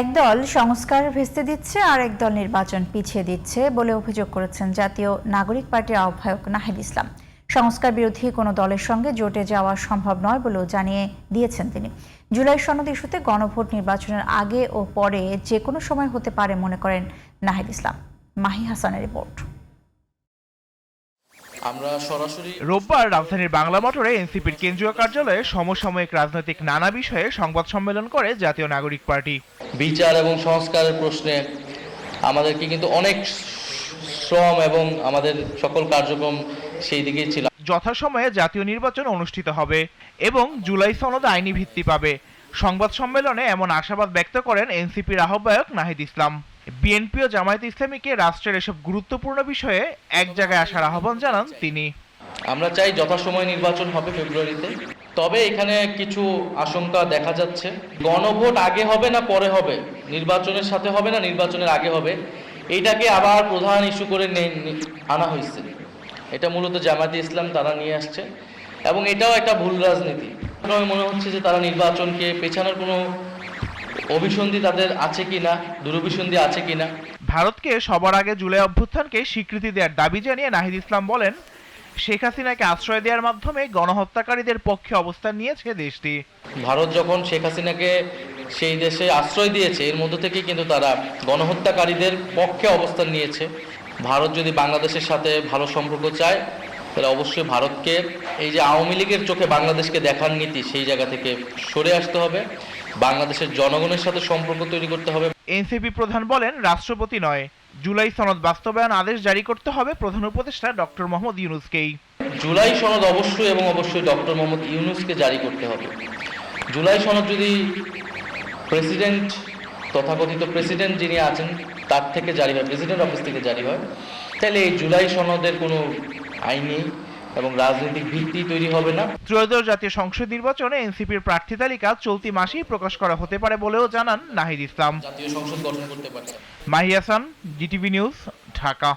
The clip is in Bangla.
একদল সংস্কার ভেস্তে দিচ্ছে, আর একদল নির্বাচন পিছিয়ে দিচ্ছে বলে অভিযোগ করেছেন জাতীয় নাগরিক পার্টির আহ্বায়ক নাহিদ ইসলাম। সংস্কার বিরোধী কোনো দলের সঙ্গে জোটে যাওয়া সম্ভব নয় বলেও জানিয়ে দিয়েছেন তিনি। জুলাই সনদ ইস্যুতে গণভোট নির্বাচনের আগে ও পরে যে কোনো সময় হতে পারে, মনে করেন নাহিদ ইসলাম। মাহি হাসানের রিপোর্ট। আমরা সরাসরি রোববার রাজধানীর বাংলা মোটরে এনসিপির কেন্দ্রীয় কার্যালয়ে সমসাময়িক রাজনৈতিক নানা বিষয়ে সংবাদ সম্মেলন করে জাতীয় নাগরিক পার্টি। বিচার এবং সংস্কারের প্রশ্নে আমাদেরকে কিন্তু অনেক শ্রম এবং আমাদের সকল কার্যক্রম সেই দিকেই ছিল। যথাসময়ে জাতীয় নির্বাচন অনুষ্ঠিত হবে এবং জুলাই সনদ আইনি ভিত্তি পাবে। সংবাদ সম্মেলনে এমন আশাবাদ ব্যক্ত করেন এনসিপির আহ্বায়ক নাহিদ ইসলাম। বিএনপি ও জামায়াত ইসলামীকে রাষ্ট্রের এসব গুরুত্বপূর্ণ বিষয়ে এক জায়গায় আসার আহ্বান জানান তিনি। আমরা চাই যথাসময়ে নির্বাচন হবে ফেব্রুয়ারিতে, তবে এখানে কিছু আশঙ্কা দেখা যাচ্ছে। গণভোট আগে হবে না পরে হবে? নির্বাচনের সাথে হবে না নির্বাচনের আগে হবে? এইটাকে আবার প্রধান ইস্যু করে আনা হয়েছে। এটা মূলত জামাতে ইসলাম, তারা নিয়ে আসছে। এবং এটাও একটা ভুল রাজনীতি। মনে হচ্ছে যে তারা নির্বাচনকে পেছানোর কোনো অভিসন্ধি তাদের আছে কিনা দুরভিসন্ধি আছে কিনা? ভারতকে সবার আগে জুলাই অভ্যুত্থানকে স্বীকৃতি দেওয়ার দাবি জানিয়ে নাহিদ ইসলাম বলেন শেখ হাসিনাকে আশ্রয় দেওয়ার মাধ্যমে গণহত্যাকারীদের পক্ষে অবস্থান নিয়েছে দেশটি। ভারত যখন শেখ হাসিনাকে সেই দেশে আশ্রয় দিয়েছে এর মধ্য থেকে কিন্তু তারা গণহত্যাকারীদের পক্ষে অবস্থান নিয়েছে। ভারত যদি বাংলাদেশের সাথে ভালো সম্পর্ক চায় তাহলে অবশ্যই ভারতকে এই যে আওয়ামী লীগের চোখে বাংলাদেশকে দেখার নীতি সেই জায়গা থেকে সরে আসতে হবে। বাংলাদেশের জনগণের সাথে সম্পর্ক তৈরি করতে হবে। এনসিপি প্রধান বলেন রাষ্ট্রপতি নয়। জুলাই সনদ বাস্তবায়ন আদেশ জারি করতে হবে প্রধান উপদেষ্টা ডক্টর মোহাম্মদ ইউনুসকেই। জুলাই সনদ অবশ্যই এবং অবশ্যই ডক্টর মোহাম্মদ ইউনুসকে জারি করতে হবে। জুলাই সনদ যদি প্রেসিডেন্ট তথাকথিত প্রেসিডেন্ট যিনি আছেন তার থেকে জারি হয় প্রেসিডেন্ট অফিস থেকে জারি হয় তাহলে এই জুলাই সনদের কোনো আইনি এবং রাজনৈতিক ভিত্তি তৈরি হবে না। ত্রয়োদশ জাতীয় সংসদ নির্বাচনে এনসিপির প্রার্থী তালিকা চলতি মাসেই প্রকাশ করা হতে পারে বলেও জানান নাহিদ ইসলাম। জাতীয় সংসদ গঠন করতে পারছে মাহি হাসান জিটিভি নিউজ ঢাকা।